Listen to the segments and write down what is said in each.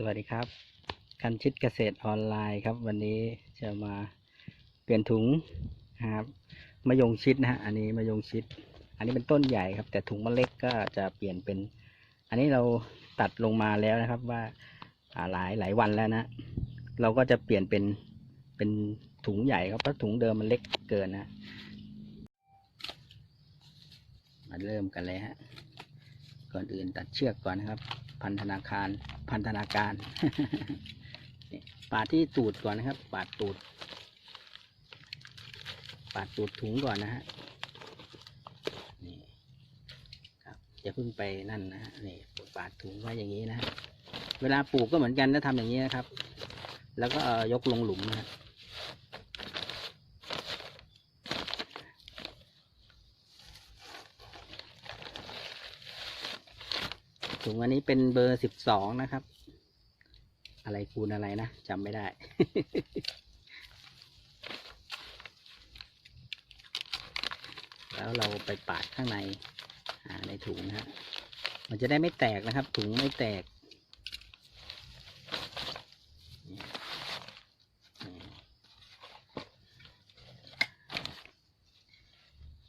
สวัสดีครับคันชิดเกษตรออนไลน์ครับ วันนี้จะมาเปลี่ยนถุงนะครับมะยงชิดนะฮะอันนี้มะยงชิด อันนี้เป็นต้นใหญ่ครับ แต่ถุงมันเล็กก็จะเปลี่ยนเป็น อันนี้เราตัดลงมาแล้วนะครับว่าหลายหลายวันแล้วนะ เราก็จะเปลี่ยนเป็นเป็นถุงใหญ่ครับเพราะถุงเดิมมันเล็กเกินนะมาเริ่มกันเลยฮะก่อนอื่นตัดเชือกก่อนนะครับ พันธนาคาร พันธนาการปาดที่ตูดก่อนนะครับ ปาดตูด ปาดตูดถุงก่อนนะฮะนี่ครับอย่าเพิ่งไปนั่นนะนี่ปาดถุงไว้อย่างนี้นะ เวลาปลูกก็เหมือนกันถ้าทำอย่างนี้นะครับ แล้วก็เอ่อยกลงหลุมนะ ถุงอันนี้เป็นเบอร์สิบสองนะครับ อะไรคูณอะไรนะจำไม่ได้ แล้วเราไปปาดข้างในในถุงนะฮะมันจะได้ไม่แตกนะครับ ถุงไม่แตก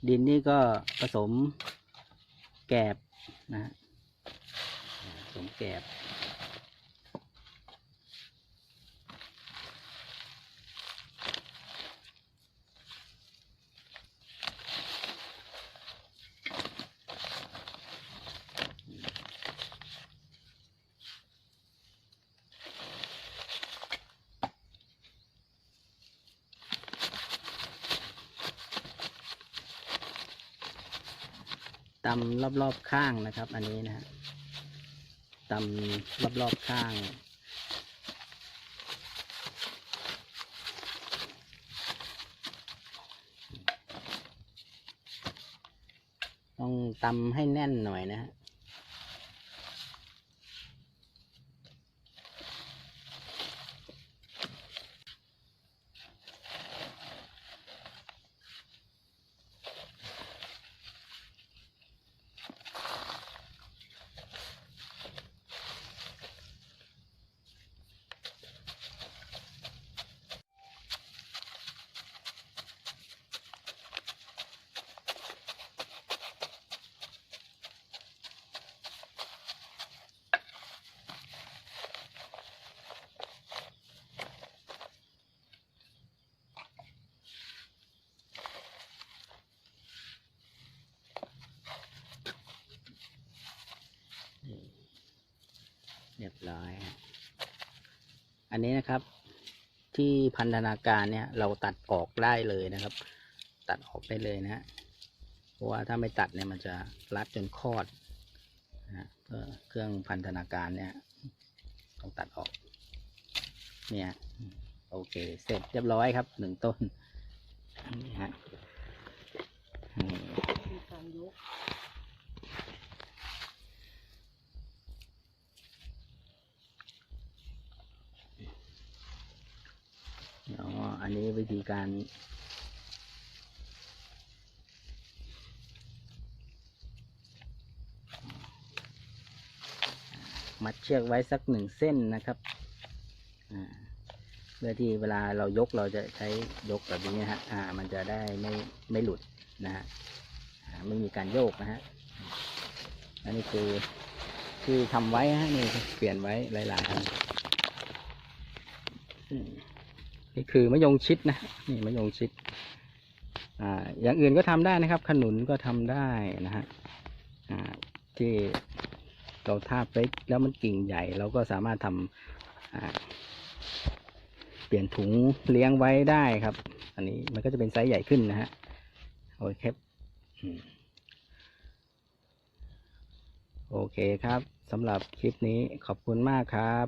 ดินนี่ก็ผสมแกบนะ สมแกบตำรอบๆข้างนะครับ อันนี้นะฮะ ตำรอบๆข้างต้องตำให้แน่นหน่อยนะฮะ เรียบร้อยอันนี้นะครับที่พันธนาการเนี่ยเราตัดออกได้เลยนะครับ ตัดออกได้เลยนะฮะเพราะว่าถ้าไม่ตัดเนี่ยมันจะรัดจนคลอดนะเครื่องพันธนาการเนี่ยต้องตัดออก เนี่ยโอเค เสร็จเรียบร้อยครับหนึ่งต้นนี่ฮะอืม มีการยก อ๋อ อั นนี้วิธีการ มัดเชือกไว้สักหนึ่งเส้นนะครับเพื่อที่เวลาเรายกเราจะใช้ยกแบบนี้นะฮะอ่า มันจะได้ไม่ไม่หลุดนะฮะไม่มีการโยกนะฮะอันนี้คือที่ทำไว้ฮะนี่เปลี่ยนไว้หลายๆอัน นี่คือมะยงชิดนะนี่มะยงชิดอ่าอย่างอื่นก็ทำได้นะครับ ขนุนก็ทำได้นะฮะอ่าที่เราทาบไปแล้วมันกิ่งใหญ่เราก็สามารถทำอ่าเปลี่ยนถุงเลี้ยงไว้ได้ครับ อันนี้มันก็จะเป็นไซส์ใหญ่ขึ้นนะฮะโอเคโอเคครับสำหรับคลิปนี้ขอบคุณมากครับ